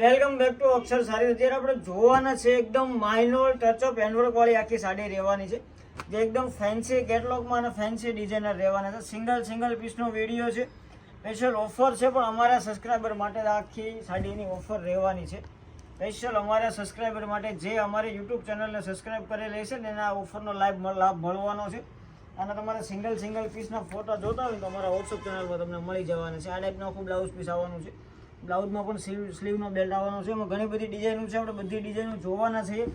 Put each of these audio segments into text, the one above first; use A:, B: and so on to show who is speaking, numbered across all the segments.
A: Welcome back to અક્ષર સારી અત્યારે આપણે જોવાના છે એકદમ માઇનોર ટચઅપ હેન્ડવર્ક વાળી આખી સાડી રહેવાની છે. જે એકદમ ફેન્સી કેટલોગમાં અને ફેન્સી ડિઝાઇનર રહેવાના છે. સિંગલ સિંગલ પીસનો વીડિયો છે. સ્પેશિયલ ઓફર છે, પણ અમારા સબસ્ક્રાઈબર માટે આખી સાડીની ઓફર રહેવાની છે. સ્પેશિયલ અમારા સબસ્ક્રાઈબર માટે જે અમારી યુટ્યુબ ચેનલને સબસ્ક્રાઈબ કરેલી છે ને એના ઓફરનો લાઈવ લાભ મળવાનો છે. અને તમારે સિંગલ સિંગલ પીસના ફોટા જોતા હોય તો અમારા વોટ્સઅપ ચેનલમાં તમને મળી જવાના છે. આ ટાઈપનો આખું બ્લાઉઝ પીસ આવવાનું છે. બ્લાઉઝમાં પણ સ્લીવ, સ્લીવનો બેલ્ટ આવવાનો છે. એમાં ઘણી બધી ડિઝાઇનો છે. આપણે બધી ડિઝાઇનો જોવાના છે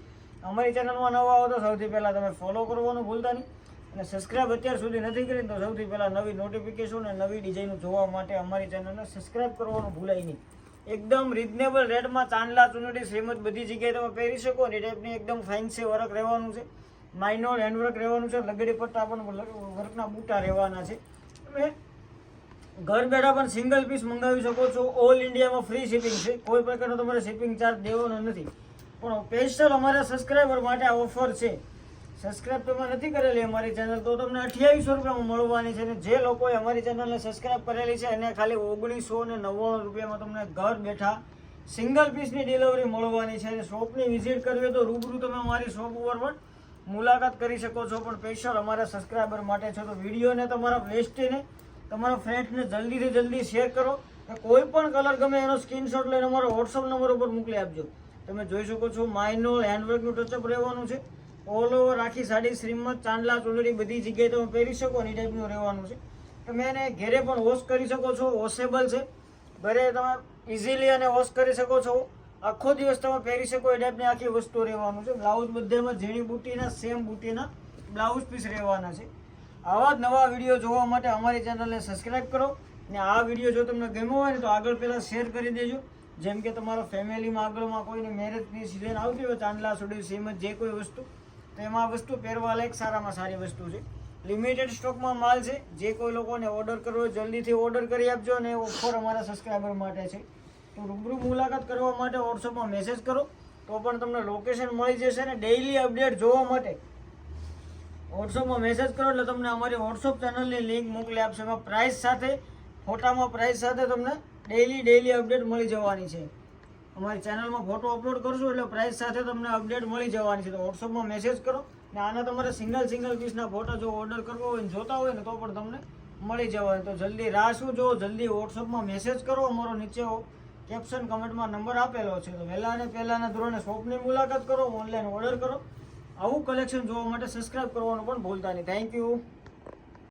A: અમારી ચેનલમાં નવા આવો તો સૌથી પહેલાં તમે ફોલો કરવાનું ભૂલતા નહીં. અને સબસ્ક્રાઇબ અત્યાર સુધી નથી કરી તો સૌથી પહેલાં નવી નોટિફિકેશન અને નવી ડિઝાઇનો જોવા માટે અમારી ચેનલને સબસ્ક્રાઇબ કરવાનું ભૂલાય નહીં. એકદમ રિઝનેબલ રેટમાં ચાંદલા ચુનડી સેમ જ બધી જગ્યાએ તમે પહેરી શકો. એ ટાઈપની એકદમ ફેન્સી વર્ક રહેવાનું છે. માઇનોર હેન્ડવર્ક રહેવાનું છે. લગડી પટ્ટા પણ વર્કના બૂટા રહેવાના છે. તમે ઘર બેઠા પણ સિંગલ પીસ મંગાવી શકો છો. ઓલ ઇન્ડિયામાં ફ્રી શિપિંગ છે. કોઈ પ્રકારનો તમારે શિપિંગ ચાર્જ દેવાનો નથી. પણ સ્પેશિયલ અમારા સબસ્ક્રાઈબર માટે આ ઓફર છે. સબસ્ક્રાઇબ તમે નથી કરેલી અમારી ચેનલ તો તમને અઠ્યાવીસો રૂપિયામાં મળવાની છે અને જે લોકોએ અમારી ચેનલને સબસ્ક્રાઈબ કરેલી છે, એને ખાલી ઓગણીસો ને નવ્વાણું રૂપિયામાં તમને ઘર બેઠા સિંગલ પીસની ડિલિવરી મળવાની છે. અને શોપની વિઝિટ કરવી હોય તો રૂબરૂ તમે અમારી શોપ ઉપર પણ મુલાકાત કરી શકો છો. પણ સ્પેશિયલ અમારા સબસ્ક્રાઈબર માટે છે. તો વિડીયોને તમારા વેસ્ટીને તમારા ફ્રેન્ડ્સને જલ્દીથી જલ્દી શેર કરો કોઈ પણ કલર ગમે એનો સ્ક્રીનશોટ લઈને અમારો વોટ્સઅપ નંબર ઉપર મોકલી આપજો. તમે જોઈ શકો છો માઇનો હેન્ડવર્કનું ટચઅપ રહેવાનું છે. ઓલ ઓવર આખી સાડી શ્રીમત ચાંદલા ચોલડી બધી જગ્યાએ તમે પહેરી શકો એ ટાઈપનું રહેવાનું છે. તમે એને ઘેરે પણ વોશ કરી શકો છો વોશેબલ છે. ઘરે તમે ઇઝીલી અને વોશ કરી શકો છો, આખો દિવસ તમે પહેરી શકો એ ટાઈપની આખી વસ્તુ રહેવાનું છે. બ્લાઉઝ બધામાં ઝીણી બુટીના સેમ બુટીના બ્લાઉઝ પીસ રહેવાના છે. આવા જ નવા વીડિયો જોવા માટે અમારી ચેનલને સબસ્ક્રાઇબ કરો ને આ વીડિયો જો તમને ગમ્યો હોય ને તો આગળ પહેલાં શેર કરી દેજો. જેમ કે તમારા ફેમિલીમાં આગળમાં કોઈને મેરેજની સિઝન આવતી હોય, ચાંદલા સુડી સીમત જે કોઈ વસ્તુ, તો એમાં વસ્તુ પહેરવા લાયક સારામાં સારી વસ્તુ છે. લિમિટેડ સ્ટોકમાં માલ છે. જે કોઈ લોકોને ઓર્ડર કરવો જલ્દીથી ઓર્ડર કરી આપજો અને ઓફર અમારા સબસ્ક્રાઈબર માટે છે. તો રૂબરૂ મુલાકાત કરવા માટે વોટ્સઅપમાં મેસેજ કરો. તો પણ તમને લોકેશન મળી જશે ને ડેઇલી અપડેટ જોવા માટે વોટ્સઅપમાં મેસેજ કરો એટલે તમને અમારી વોટ્સઅપ ચેનલની લિંક મોકલી આપશે. એમાં પ્રાઇસ સાથે, ફોટામાં પ્રાઇસ સાથે તમને ડેઈલી ડેઈલી અપડેટ મળી જવાની છે. અમારી ચેનલમાં ફોટો અપલોડ કરશું એટલે પ્રાઇસ સાથે તમને અપડેટ મળી જવાની છે. તો વોટ્સઅપમાં મેસેજ કરો ને આના તમારે સિંગલ સિંગલ પીસના ફોટા જો ઓર્ડર કરવો હોય ને જોતા હોય ને તો પણ તમને મળી જવાય. તો જલ્દી રાહ શું જો જલ્દી વોટ્સઅપમાં મેસેજ કરો. અમારો નીચે કેપ્શન કમેન્ટમાં નંબર આપેલો છે. તો વહેલા અને પહેલાના ધોરણે શોપની મુલાકાત કરો ઓનલાઈન ઓર્ડર કરો. આવું કલેક્શન જોવા માટે સબસ્ક્રાઇબ કરવાનું પણ ભૂલતા નહીં. Thank you